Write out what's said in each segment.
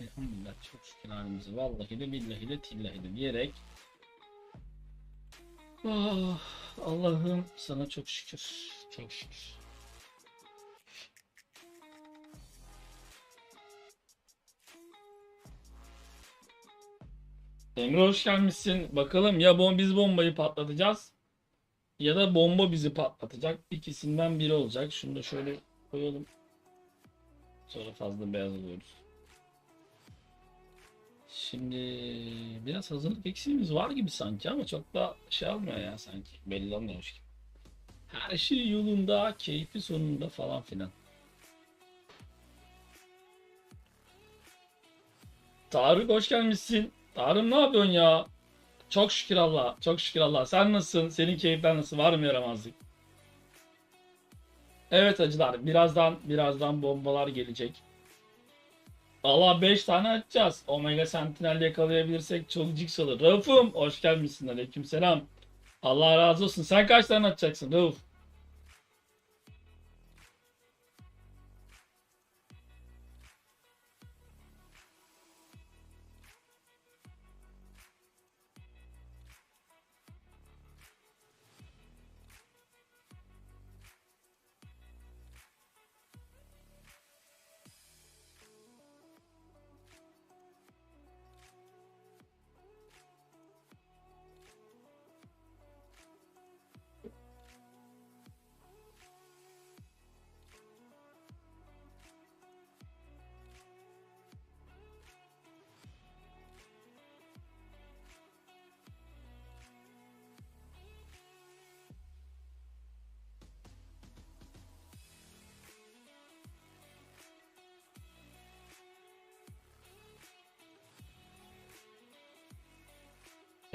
Elhamdülillah çok şükür halimize. Vallahi de billahi de tillahi de diyerek Ah, Allah'ım sana çok şükür. Çok şükür. Emre hoş gelmişsin. Bakalım ya bom biz bombayı patlatacağız ya da bomba bizi patlatacak. İkisinden biri olacak. Şunu da şöyle koyalım. Sonra fazla beyaz alıyoruz. Şimdi biraz hazırlık eksiğimiz var gibi sanki ama çok da şey olmuyor ya sanki. Belli olmuyormuş gibi. Her şey yolunda, keyfi sonunda falan filan. Tarık hoş gelmişsin. Tarık ne yapıyorsun ya? Çok şükür Allah. Çok şükür Allah. Sen nasılsın? Senin keyifler nasıl? Var mı yaramazlık? Evet acılar. Birazdan birazdan bombalar gelecek. Allah 5 tane açacağız. Omega Sentinel yakalayabilirsek çok ciks olur. Rauf'um hoş gelmişsin. Aleykümselam. Allah razı olsun. Sen kaç tane atacaksın Rauf?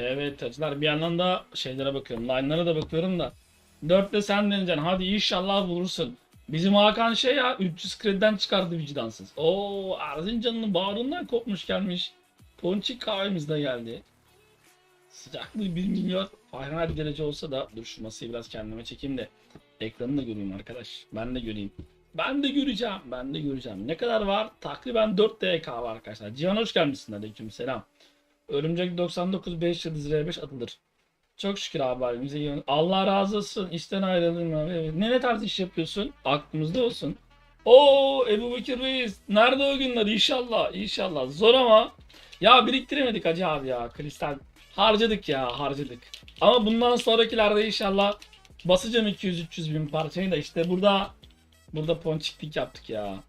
Evet acılar bir yandan da şeylere bakıyorum. Line'lara da bakıyorum da. 4'te sen deneyeceksin. Hadi inşallah bulursun. Bizim Hakan şey ya 300 krediden çıkardı vicdansız. Oo Erzincan'ın bağrından kopmuş gelmiş. Ponçik kahvemiz de geldi. Sıcaklığı 1 milyon Fahrenheit derece olsa da dur şu masayı biraz kendime çekeyim de ekranı da göreyim arkadaş. Ben de göreyim. Ben de göreceğim. Ben de göreceğim. Ne kadar var? Takriben 4 DK var arkadaşlar. Cihan hoş gelmişsin. Aleyküm selam. Örümcek 99 5 yıldız R5 atılır. Çok şükür abi halimize iyi. Allah razı olsun. İşten ayrılın abi. Evet. Ne ne tarz iş yapıyorsun? Aklımızda olsun. Oo Ebu Bekir Reis. Nerede o günler? İnşallah. İnşallah. Zor ama. Ya biriktiremedik hacı abi ya. Kristal. Harcadık ya. Harcadık. Ama bundan sonrakilerde inşallah basacağım 200-300 bin parçayı da işte burada burada ponçiklik yaptık ya.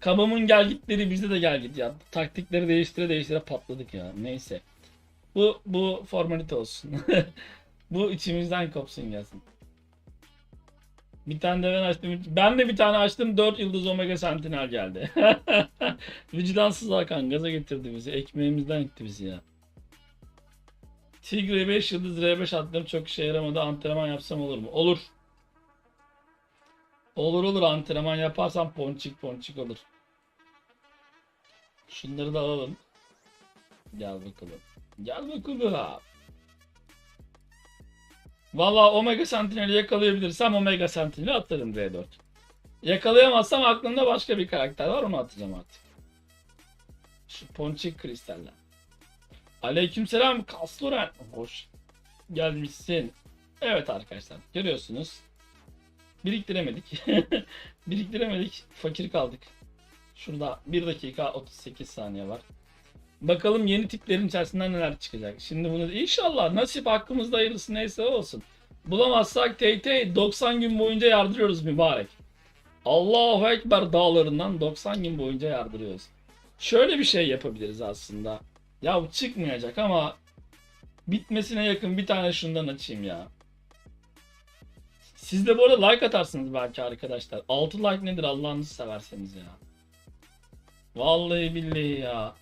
Kabamın gel gitleri bizde de gel git ya. Taktikleri değiştire değiştire patladık ya. Neyse. Bu bu formalite olsun. bu içimizden kopsun gelsin. Bir tane de ben açtım. Ben de bir tane açtım. 4 yıldız Omega Sentinel geldi. Vicdansız Hakan gaza getirdi bizi. Ekmeğimizden itti bizi ya. Tigre 5 yıldız R5 attım. Çok işe yaramadı. Antrenman yapsam olur mu? Olur. Olur olur antrenman yaparsam ponçik ponçik olur. Şunları da alalım. Gel bakalım. Gel bakalım. Valla Omega Sentinel'i yakalayabilirsem Omega Sentinel'i atarım D4. Yakalayamazsam aklımda başka bir karakter var onu atacağım artık. Şu ponçik kristaller. Aleykümselam Kasluren. Hoş gelmişsin. Evet arkadaşlar görüyorsunuz. Biriktiremedik. Biriktiremedik. Fakir kaldık. Şurada 1 dakika 38 saniye var. Bakalım yeni tiplerin içerisinden neler çıkacak. Şimdi bunu inşallah nasip hakkımızda hayırlısı neyse olsun. Bulamazsak TT 90 gün boyunca yardırıyoruz mübarek. Allahu Ekber dağlarından 90 gün boyunca yardırıyoruz. Şöyle bir şey yapabiliriz aslında. Ya bu çıkmayacak ama bitmesine yakın bir tane şundan açayım ya. Siz de bu arada like atarsınız belki arkadaşlar. 6 like nedir Allah'ınızı severseniz ya. Vallahi billahi ya.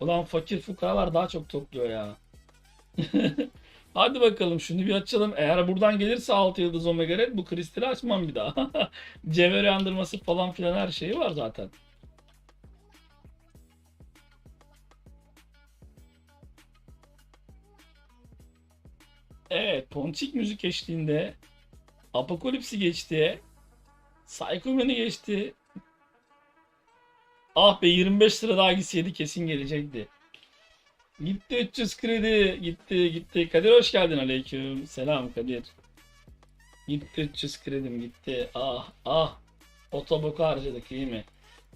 Ulan fakir fukaralar daha çok topluyor ya. Hadi bakalım şunu bir açalım. Eğer buradan gelirse 6 yıldız omega red bu kristali açmam bir daha. Cevher yandırması falan filan her şeyi var zaten. Evet, Ponçik müzik eşliğinde Apokalipsi geçti. Psycho Man'i geçti. Ah be 25 lira daha gitseydi kesin gelecekti. Gitti 300 kredi. Gitti gitti. Kadir hoş geldin aleyküm. Selam Kadir. Gitti 300 kredim gitti. Ah ah. Otoboku harcadık iyi mi?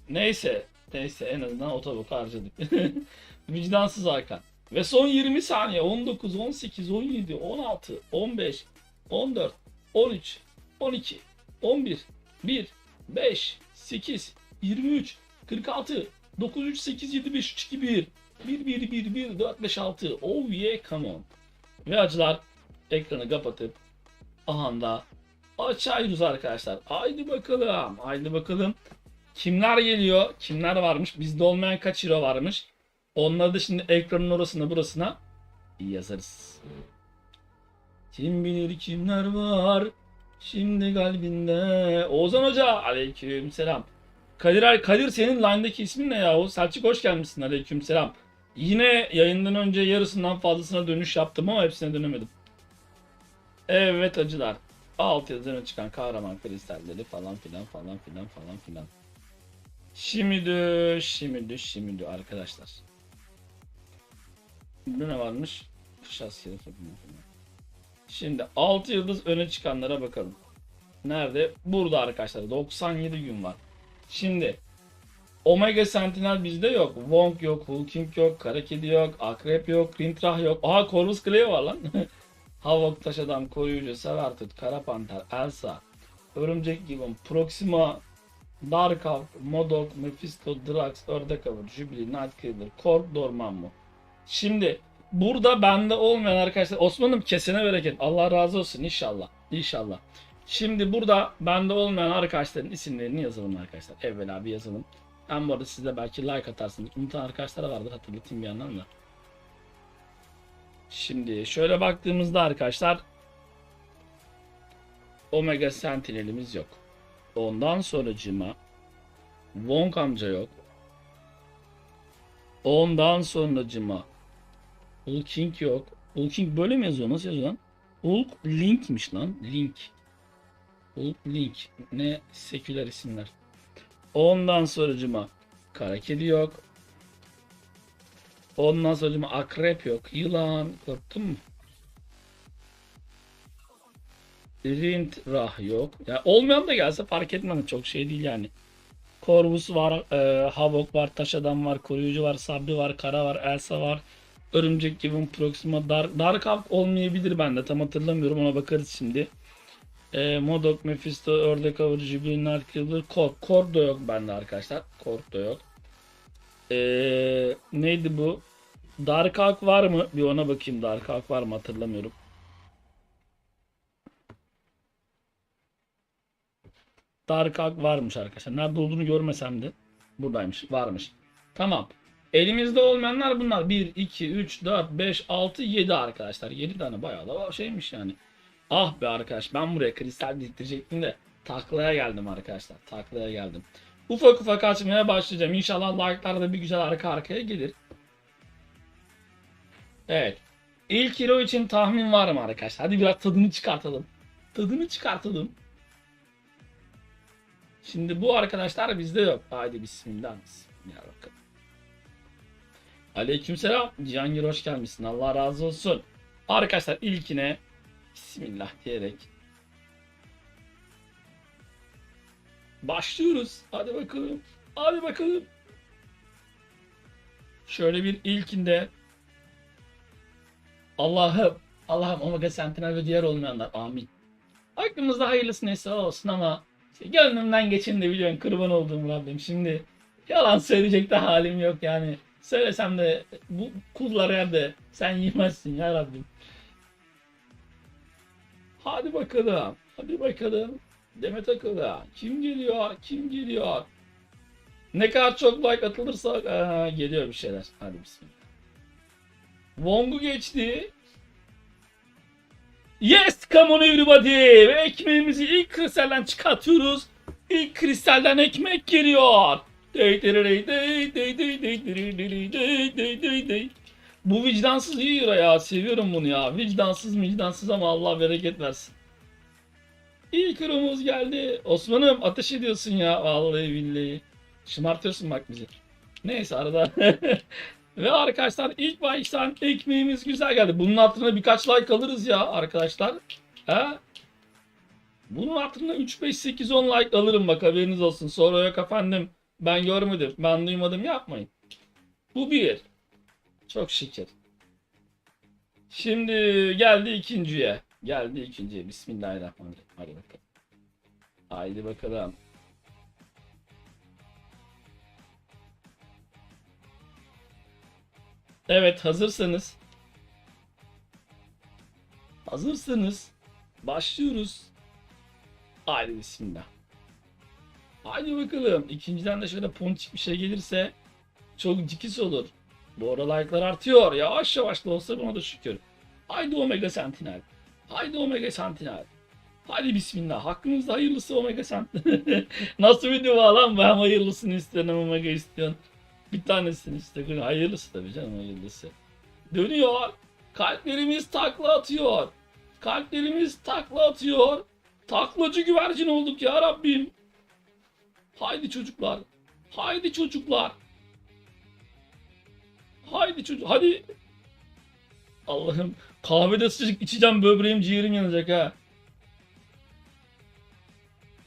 Neyse. Neyse en azından otoboku harcadık. Vicdansız Hakan. Ve son 20 saniye 19, 18, 17, 16, 15, 14, 13, 12, 11, 1, 5, 8, 23, 46, 9, 3, 8, 7, 5, 3, 2, 1, 1, 1, 1, 1, 4, 5, 6. Oh yeah come on. Ve acılar ekranı kapatıp aha da açıyoruz arkadaşlar. Haydi bakalım. Haydi bakalım. Kimler geliyor? Kimler varmış? Bizde olmayan kaç hero varmış? Onları da şimdi ekranın orasına burasına yazarız. Kim bilir kimler var şimdi kalbinde. Oğuzhan Hoca aleyküm selam. Kadir, Kadir senin line'daki ismin ne yahu? Selçuk hoş gelmişsin aleyküm selam. Yine yayından önce yarısından fazlasına dönüş yaptım ama hepsine dönemedim. Evet acılar. Alt yazıdan çıkan kahraman kristalleri falan filan falan filan falan filan. Şimidi, şimidi, şimidi arkadaşlar. Bu ne varmış? Takımı falan. Şimdi 6 yıldız öne çıkanlara bakalım. Nerede? Burada arkadaşlar. 97 gün var. Şimdi Omega Sentinel bizde yok. Wong yok, Hulking yok, Kara Kedi yok, Akrep yok, Rintrah yok. Aha Corvus Clay var lan. Havok Taş Adam, Koruyucu, Severtut, Kara Panter, Elsa, Örümcek Gibbon, Proxima, Dark Hawk, Modok, Mephisto, Drax, Ördek Avı, Jubilee, Nightcrawler, Kork, Dormammu. Şimdi burada bende olmayan arkadaşlar Osman'ım kesene bereket. Allah razı olsun inşallah. İnşallah. Şimdi burada bende olmayan arkadaşların isimlerini yazalım arkadaşlar. Evvela bir yazalım. Ben bu arada siz de belki like atarsınız. Unutan arkadaşlar vardır hatırlatayım bir yandan da. Şimdi şöyle baktığımızda arkadaşlar Omega Sentinel'imiz yok. Ondan sonracıma Wong amca yok. Ondan sonracıma Hulking yok. Hulking böyle mi yazıyor? Nasıl yazıyor lan? Hulk Link'miş lan. Link. Hulk Link. Ne seküler isimler. Ondan sonracıma Kara Kedi yok. Ondan sonracıma Akrep yok. Yılan. Korktun mu? Rint Rah yok. Ya olmayan da gelse fark etmem. Çok şey değil yani. Corvus var, e, Havok var, Taş Adam var, Koruyucu var, Sabri var, Kara var, Elsa var. Örümcek Gibbon, Proxima, Dark, Dark Hawk olmayabilir bende. Tam hatırlamıyorum ona bakarız şimdi. E, Modok, Mephisto, Ördek Avı, Jubilee, Nightcrawler, Kork. Kork da yok bende arkadaşlar. Kork da yok. E, neydi bu? Dark Hawk var mı? Bir ona bakayım. Dark Hawk var mı hatırlamıyorum. Dark Hawk varmış arkadaşlar. Nerede olduğunu görmesem de buradaymış. Varmış. Tamam. Elimizde olmayanlar bunlar. 1, 2, 3, 4, 5, 6, 7 arkadaşlar. 7 tane bayağı da şeymiş yani. Ah be arkadaş ben buraya kristal biriktirecektim de taklaya geldim arkadaşlar. Taklaya geldim. Ufak ufak açmaya başlayacağım. İnşallah like'lar da bir güzel arka arkaya gelir. Evet. İlk hero için tahmin var mı arkadaşlar? Hadi biraz tadını çıkartalım. Tadını çıkartalım. Şimdi bu arkadaşlar bizde yok. Haydi bismillah. Bismillah bakalım. Aleykümselam. Cihangir hoş gelmişsin. Allah razı olsun. Arkadaşlar ilkine Bismillah diyerek başlıyoruz. Hadi bakalım. Hadi bakalım. Şöyle bir ilkinde Allah'ım Allah'ım Omega Sentinel ve diğer olmayanlar amin. Aklımızda hayırlısı neyse olsun ama işte gönlümden geçin de biliyorsun kurban olduğum Rabbim. Şimdi yalan söyleyecek de halim yok yani. Söylesem de bu kullar yerde sen yemezsin ya Rabbim. Hadi bakalım. Hadi bakalım. Demet Akıl'a. Kim geliyor? Kim geliyor? Ne kadar çok like atılırsa aa, geliyor bir şeyler. Hadi bismillah. Wong'u geçti. Yes, come on everybody. Ve ekmeğimizi ilk kristalden çıkartıyoruz. İlk kristalden ekmek geliyor. Dey dey Bu vicdansız iyi euro ya. Seviyorum bunu ya. Vicdansız vicdansız ama Allah bereket versin. İlk euromuz geldi. Osman'ım ateş ediyorsun ya. Vallahi billahi. Şımartıyorsun bak bizi. Neyse arada. Ve arkadaşlar ilk baştan ekmeğimiz güzel geldi. Bunun altına birkaç like alırız ya arkadaşlar. Ha? Bunun altına 3, 5, 8, 10 like alırım bak haberiniz olsun. Sonra yok efendim ben görmedim, ben duymadım yapmayın. Bu bir. Çok şükür. Şimdi geldi ikinciye. Geldi ikinciye. Bismillahirrahmanirrahim. Hadi bakalım. Haydi bakalım. Evet hazırsanız. Hazırsanız başlıyoruz. Haydi bismillah. Haydi bakalım. İkinciden de şöyle ponçik bir şey gelirse çok cikis olur. Bu ara like'lar artıyor. Yavaş yavaş da olsa buna da şükür. Haydi Omega Sentinel. Haydi Omega Sentinel. Hadi bismillah. Hakkınızda hayırlısı Omega Sentinel. Nasıl bir dua lan? Ben hayırlısını isterim Omega istiyorsun. Bir tanesini iste. Hayırlısı tabii canım hayırlısı. Dönüyor. Kalplerimiz takla atıyor. Kalplerimiz takla atıyor. Taklacı güvercin olduk ya Rabbim. Haydi çocuklar. Haydi çocuklar. Haydi çocuk. Hadi. Allah'ım kahvede sıcak içeceğim böbreğim ciğerim yanacak ha.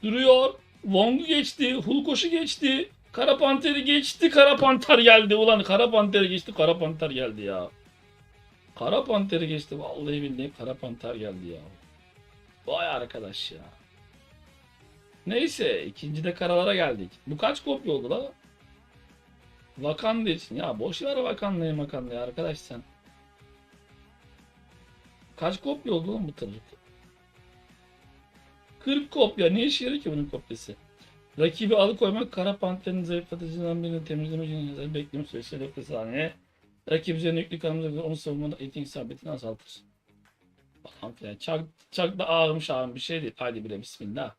Duruyor. Wong'u geçti. Hulkoş'u geçti. Kara Panter'i geçti. Kara Panter geldi. Ulan Kara Panter geçti. Kara Panter geldi ya. Kara Panter'i geçti. Vallahi billahi Kara Panter geldi ya. Vay arkadaş ya. Neyse ikinci de karalara geldik. Bu kaç kopya oldu la? Vakanda için. Ya boş ver Vakanda'yı Makanda'yı arkadaş sen. Kaç kopya oldu lan bu tırcık? 40 kopya. Ne işe yarıyor ki bunun kopyası? Rakibi alıkoymak kara panterin zayıflatıcıdan birini temizleme için bekleme süresi 4 saniye. Rakip üzerine yüklü kanımıza onu savunmada etin isabetini azaltır. Falan filan. Çok, çok da ağırmış ağır bir şey değil. Haydi bile bismillah.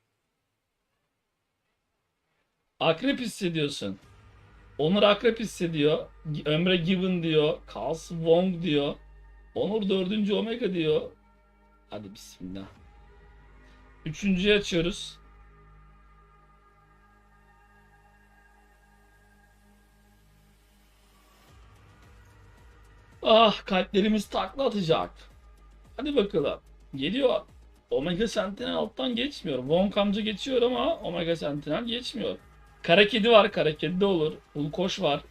Akrep hissediyorsun. Onur akrep hissediyor. Ömre Given diyor. Kals Wong diyor. Onur dördüncü Omega diyor. Hadi bismillah. Üçüncüyü açıyoruz. Ah kalplerimiz takla atacak. Hadi bakalım. Geliyor. Omega Sentinel alttan geçmiyor. Wong amca geçiyor ama Omega Sentinel geçmiyor. Kara kedi var. Kara kedi de olur. Ulkoş var.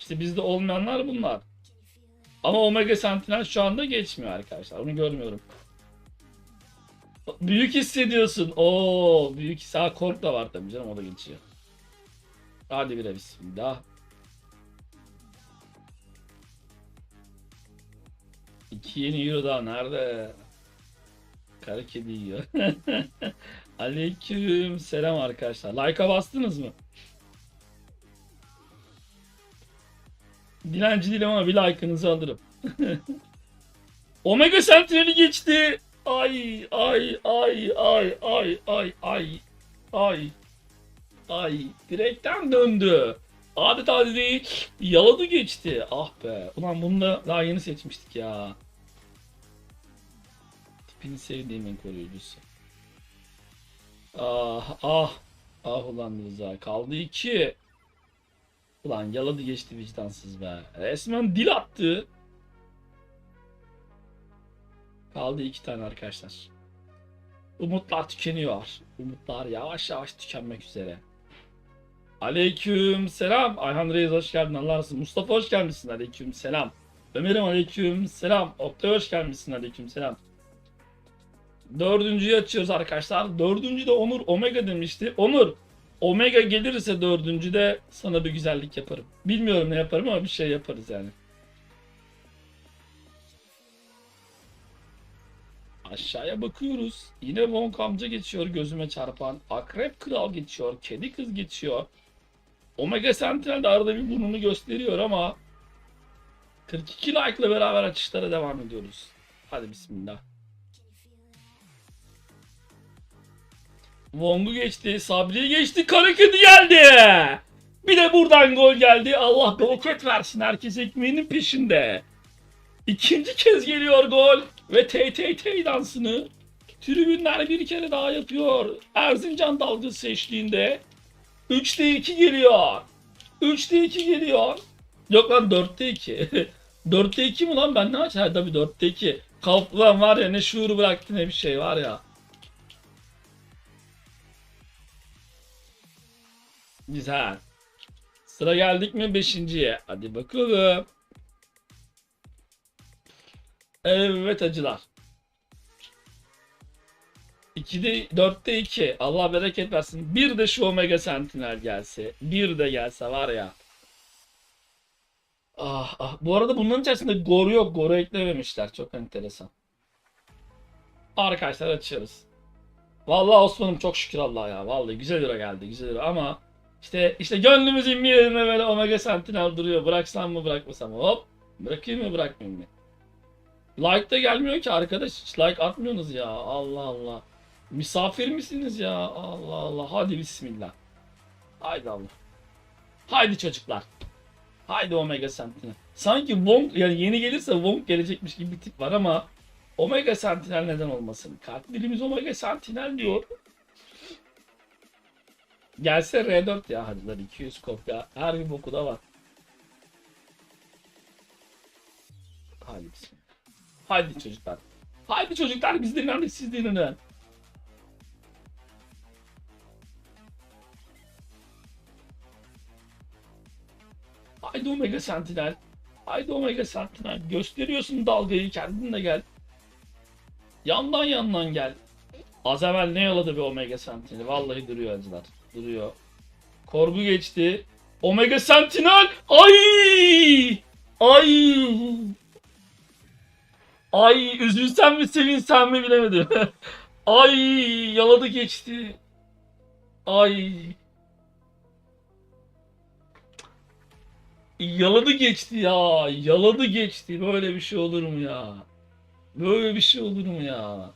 İşte bizde olmayanlar bunlar. Ama Omega Sentinel şu anda geçmiyor arkadaşlar. Onu görmüyorum. Büyük hissediyorsun. Oo, büyük his. Ha Kork da var tabii canım o da geçiyor. Hadi bire bismillah. İki yeni euro daha nerede? Kara kedi yiyor. Aleyküm selam arkadaşlar. Like'a bastınız mı? Dilenci değilim ama bir like'ınızı alırım. Omega Sentinel'i geçti. Ay ay ay ay ay ay ay ay ay direkten döndü. Adeta dedi yaladı geçti. Ah be. Ulan bunu da daha yeni seçmiştik ya. Tipini sevdiğimin koruyucusu. Ah ah. Ah ulan Rıza. Kaldı iki. Ulan yaladı geçti vicdansız be. Resmen dil attı. Kaldı iki tane arkadaşlar. Umutlar tükeniyor. Umutlar yavaş yavaş tükenmek üzere. Aleyküm selam. Ayhan Reis hoş geldin. Allah razı. Mustafa hoş gelmişsin. Aleyküm selam. Ömer'im aleyküm selam. Oktay hoş gelmişsin. Aleyküm selam. Dördüncüyü açıyoruz arkadaşlar. Dördüncü de Onur Omega demişti. Onur Omega gelirse dördüncüde sana bir güzellik yaparım. Bilmiyorum ne yaparım ama bir şey yaparız yani. Aşağıya bakıyoruz. Yine Wong amca geçiyor gözüme çarpan. Akrep kral geçiyor. Kedi kız geçiyor. Omega Sentinel de arada bir burnunu gösteriyor ama 42 like ile beraber açışlara devam ediyoruz. Hadi bismillah. Wong'u geçti. Sabri'yi geçti. Kara kedi geldi. Bir de buradan gol geldi. Allah bereket versin. Herkes ekmeğinin peşinde. İkinci kez geliyor gol. Ve tey dansını tribünler bir kere daha yapıyor. Erzincan dalgası eşliğinde. 3'te 2 geliyor. 3'te 2 geliyor. Yok lan 4'te 2. 4'te 2 mi lan ben ne aç? Ha tabii 4'te 2. Kamplan var ya ne şuuru bıraktı ne bir şey var ya. Güzel. Sıra geldik mi 5.ye? Hadi bakalım. Evet acılar. 2'de 4'te 2. Allah bereket versin. Bir de şu Omega Sentinel gelse. Bir de gelse var ya. Ah ah. Bu arada bunların içerisinde Gor yok. Gor'u eklememişler. Çok enteresan. Arkadaşlar açıyoruz. Vallahi Osman'ım çok şükür Allah'a ya. Vallahi güzel lira geldi. Güzel lira ama işte işte gönlümüzün bir yerine böyle Omega Sentinel duruyor. Bıraksam mı bırakmasam mı? Hop. Bırakayım mı bırakmayayım mı? Like da gelmiyor ki arkadaş. Hiç like atmıyorsunuz ya. Allah Allah. Misafir misiniz ya? Allah Allah. Hadi bismillah. Haydi Allah. Haydi çocuklar. Haydi Omega Sentinel. Sanki Wong yani yeni gelirse Wong gelecekmiş gibi bir tip var ama Omega Sentinel neden olmasın? Katilimiz Omega Sentinel diyor. Gelse R4 ya hadi lan 200 kopya. Her bir boku da var. Haydi bismillah. Haydi çocuklar. Haydi çocuklar biz dinlendik siz dinlenin. Haydi Omega Sentinel. Haydi Omega Sentinel. Gösteriyorsun dalgayı kendin de gel. Yandan yandan gel. Az evvel ne yaladı bir Omega Sentinel. Vallahi duruyor acılar. Duruyor. Korgu geçti. Omega Sentinel. Ay! Ay! Ay üzülsem mi sevinsem mi bilemedim. Ay yaladı geçti. Ay. Yaladı geçti ya. Yaladı geçti. Böyle bir şey olur mu ya? Böyle bir şey olur mu ya?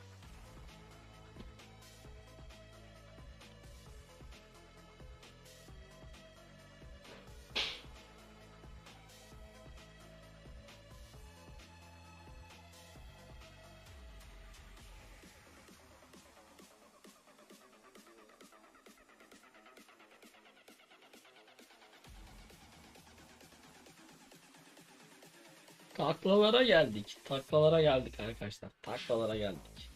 Taklalara geldik. Taklalara geldik arkadaşlar. Taklalara geldik.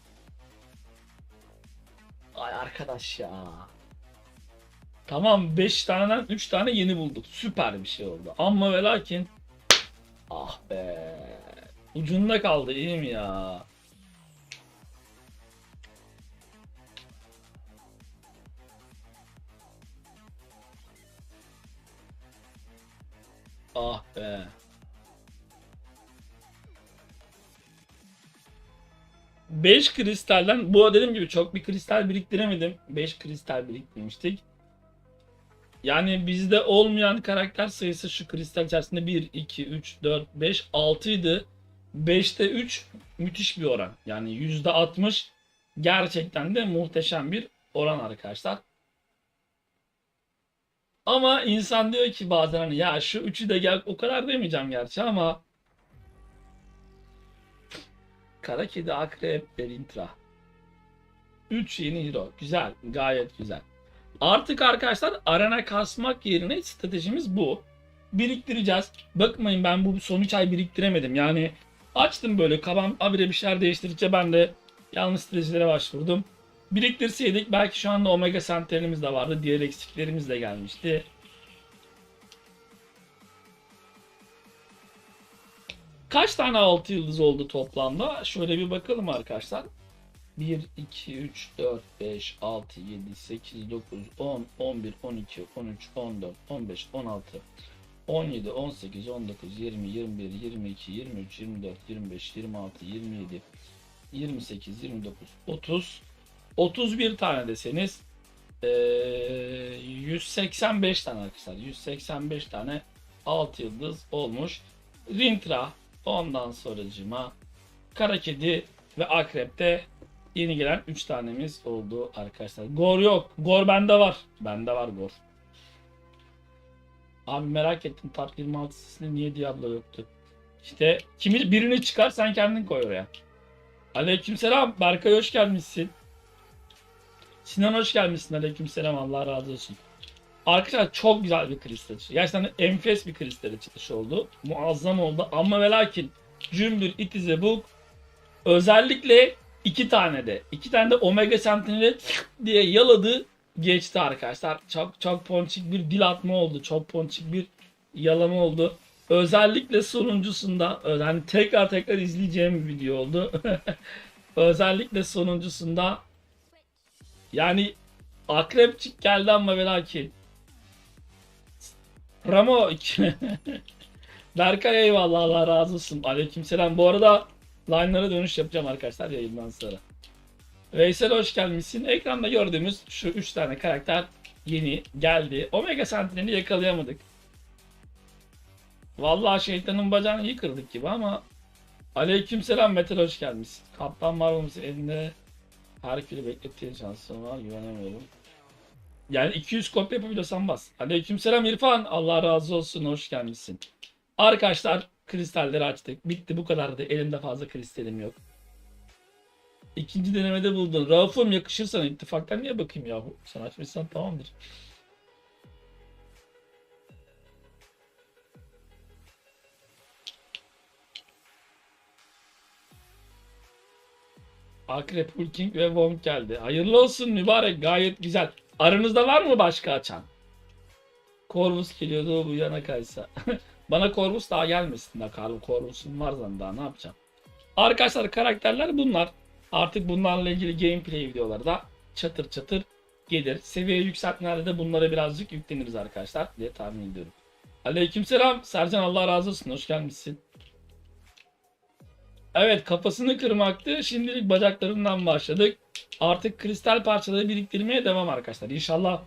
Ay arkadaş ya. Tamam 5 taneden 3 tane yeni bulduk. Süper bir şey oldu. Ama ve lakin ah be. Ucunda kaldı iyi mi ya? Ah be. 5 kristalden bu dediğim gibi çok bir kristal biriktiremedim. 5 kristal biriktirmiştik. Yani bizde olmayan karakter sayısı şu kristal içerisinde 1, 2, 3, 4, 5, 6 idi. 5'te 3 müthiş bir oran. Yani %60 gerçekten de muhteşem bir oran arkadaşlar. Ama insan diyor ki bazen hani ya şu üçü de gel o kadar demeyeceğim gerçi ama Kara kedi, akrep, berintra. 3 yeni hero. Güzel. Gayet güzel. Artık arkadaşlar arena kasmak yerine stratejimiz bu. Biriktireceğiz. Bakmayın ben bu son 3 ay biriktiremedim. Yani açtım böyle kabam abire bir şeyler değiştirdikçe ben de yanlış stratejilere başvurdum. Biriktirseydik belki şu anda Omega Sentinel'imiz de vardı. Diğer eksiklerimiz de gelmişti. Kaç tane 6 yıldız oldu toplamda? Şöyle bir bakalım arkadaşlar. 1, 2, 3, 4, 5, 6, 7, 8, 9, 10, 11, 12, 13, 14, 15, 16, 17, 18, 19, 20, 21, 22, 23, 24, 25, 26, 27, 28, 29, 30, 31 tane deseniz ee, 185 tane arkadaşlar. 185 tane 6 yıldız olmuş. Rintra ondan sonracıma Kara Kedi ve Akrep'te yeni gelen 3 tanemiz oldu arkadaşlar. Gor yok. Gor bende var. Bende var Gor. Abi merak ettim Top 26 sesinde niye Diablo yoktu? İşte kimi birini çıkar sen kendin koy oraya. Aleykümselam Berkay hoş gelmişsin. Sinan hoş gelmişsin. Aleykümselam Allah razı olsun. Arkadaşlar çok güzel bir kristal açışı. Gerçekten enfes bir kristal açılışı oldu. Muazzam oldu. Ama ve lakin Cümbür It is a book özellikle iki tane de iki tane de Omega Sentinel'i diye yaladı geçti arkadaşlar. Çok çok ponçik bir dil atma oldu. Çok ponçik bir yalama oldu. Özellikle sonuncusunda yani tekrar tekrar izleyeceğim bir video oldu. Özellikle sonuncusunda yani akrepçik geldi ama ve lakin Ramo Berkay eyvallah Allah razı olsun. Aleykümselam. Bu arada line'lara dönüş yapacağım arkadaşlar yayından sonra. Veysel hoş gelmişsin. Ekranda gördüğümüz şu 3 tane karakter yeni geldi. Omega Sentinel'i yakalayamadık. Vallahi şeytanın bacağını iyi gibi ama Aleykümselam Metal hoş gelmişsin. Kaptan Marvel'ımız elinde Herkül'ü beklettiğin şansı var güvenemiyorum. Yani 200 kopya yapabiliyorsan bas. Aleykümselam İrfan. Allah razı olsun. Hoş gelmişsin. Arkadaşlar kristalleri açtık. Bitti bu kadardı. Elimde fazla kristalim yok. İkinci denemede buldun. Rauf'um yakışır sana. İttifaktan niye bakayım yahu? Sen açmışsan tamamdır. Akrep, Hulking ve Wong geldi. Hayırlı olsun mübarek. Gayet güzel. Aranızda var mı başka açan? Corvus geliyordu bu yana kaysa. Bana Corvus daha gelmesin de Karl Corvus'un var zaten daha ne yapacağım. Arkadaşlar karakterler bunlar. Artık bunlarla ilgili gameplay videoları da çatır çatır gelir. Seviye yükseltmelerde de bunlara birazcık yükleniriz arkadaşlar diye tahmin ediyorum. Aleykümselam Sercan Allah razı olsun hoş gelmişsin. Evet kafasını kırmaktı. Şimdilik bacaklarından başladık. Artık kristal parçaları biriktirmeye devam arkadaşlar. İnşallah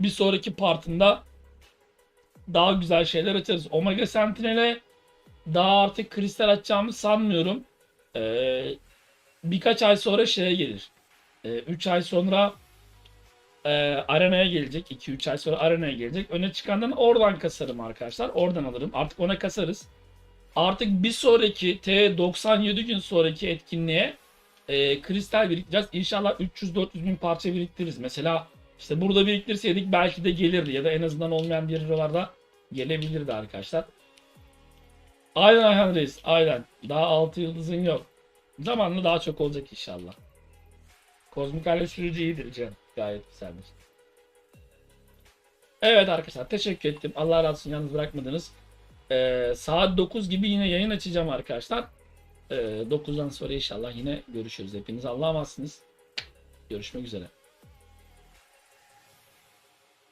bir sonraki partında daha güzel şeyler açarız. Omega Sentinel'e daha artık kristal açacağımı sanmıyorum. Ee, birkaç ay sonra şeye gelir. 3 ay sonra e, arenaya gelecek. 2-3 ay sonra arenaya gelecek. Öne çıkandan oradan kasarım arkadaşlar. Oradan alırım. Artık ona kasarız. Artık bir sonraki T97 gün sonraki etkinliğe e, kristal biriktireceğiz. İnşallah 300-400 bin parça biriktiririz. Mesela işte burada biriktirseydik belki de gelirdi ya da en azından olmayan bir hero'larda gelebilirdi arkadaşlar. Aynen Ayhan Reis. Aynen. Daha 6 yıldızın yok. Zamanla daha çok olacak inşallah. Kozmik aile sürücü iyidir canım. Gayet güzeldir. Evet arkadaşlar teşekkür ettim. Allah razı olsun yalnız bırakmadınız. Ee, saat 9 gibi yine yayın açacağım arkadaşlar. Ee, 9'dan sonra inşallah yine görüşürüz. Hepiniz Allah'a emansınız. Görüşmek üzere.